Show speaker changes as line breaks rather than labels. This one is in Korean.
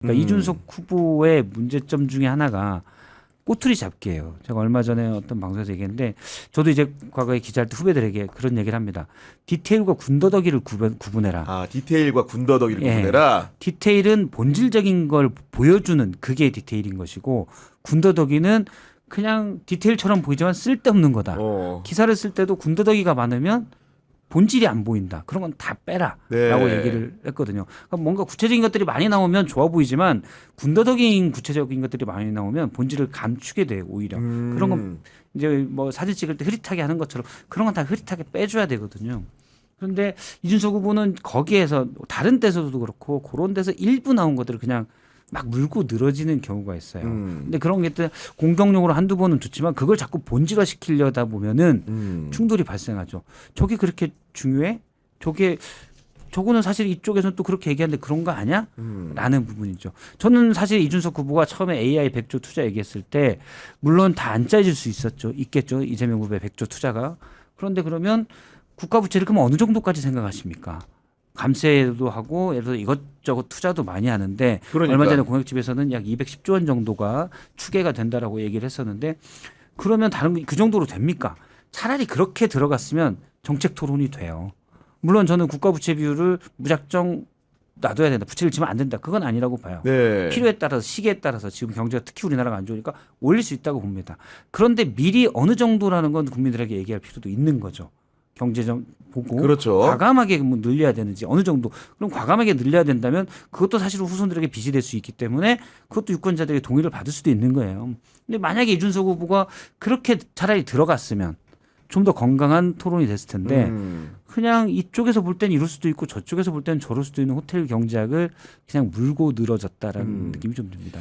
그러니까
음.
이준석 후보의 문제점 중에 하나가 꼬투리 잡기예요. 제가 얼마 전에 어떤 방송에서 얘기했는데 저도 이제 과거에 기자할 때 후배들에게 그런 얘기를 합니다. 디테일과 군더더기를 구분, 구분해라.
아 디테일과 군더더기를
예.
구분해라.
디테일은 본질적인 걸 보여주는 그게 디테일인 것이고 군더더기는 그냥 디테일처럼 보이지만 쓸데없는 거다.
어.
기사를 쓸 때도 군더더기가 많으면 본질이 안 보인다. 그런 건 다 빼라라고
네.
얘기를 했거든요. 그러니까 뭔가 구체적인 것들이 많이 나오면 좋아 보이지만 군더더기인 구체적인 것들이 많이 나오면 본질을 감추게 돼요. 오히려
음.
그런 건 이제 뭐 사진 찍을 때 흐릿하게 하는 것처럼 그런 건 다 흐릿하게 빼줘야 되거든요. 그런데 이준석 후보는 거기에서 다른 데서도 그렇고 그런 데서 일부 나온 것들을 그냥 막 물고 늘어지는 경우가 있어요.
음.
근데 그런 게 공격용으로 한두 번은 좋지만 그걸 자꾸 본질화 시키려다 보면은
음.
충돌이 발생하죠. 저게 그렇게 중요해? 저게 저거는 사실 이쪽에서는 또 그렇게 얘기하는데 그런 거 아니야?
음.
라는 부분이죠. 저는 사실 이준석 후보가 처음에 AI 100조 투자 얘기했을 때 물론 다 안 짜질 수 있었죠. 있겠죠. 이재명 후보의 100조 투자가. 그런데 그러면 국가 부채를 그럼 어느 정도까지 생각하십니까? 감세도 하고 예를 들어 이것저것 투자도 많이 하는데
그러니까.
얼마 전에 공약집에서는 약 210조 원 정도가 추계가 된다라고 얘기를 했었는데 그러면 다른 거- 그 정도로 됩니까? 차라리 그렇게 들어갔으면 정책 토론이 돼요. 물론 저는 국가 부채 비율을 무작정 놔둬야 된다. 부채를 지면 안 된다. 그건 아니라고 봐요.
네.
필요에 따라서 시기에 따라서 지금 경제가 특히 우리나라가 안 좋으니까 올릴 수 있다고 봅니다. 그런데 미리 어느 정도라는 건 국민들에게 얘기할 필요도 있는 거죠. 경제 좀 보고
그렇죠.
과감하게 뭐 늘려야 되는지 어느 정도 그럼 과감하게 늘려야 된다면 그것도 사실 후손들에게 빚이 될 수 있기 때문에 그것도 유권자들의 동의를 받을 수도 있는 거예요. 근데 만약에 이준석 후보가 그렇게 차라리 들어갔으면 좀 더 건강한 토론이 됐을 텐데
음.
그냥 이쪽에서 볼 때는 이럴 수도 있고 저쪽에서 볼 때는 저럴 수도 있는 호텔 경제학을 그냥 물고 늘어졌다라는
음.
느낌이 좀 듭니다.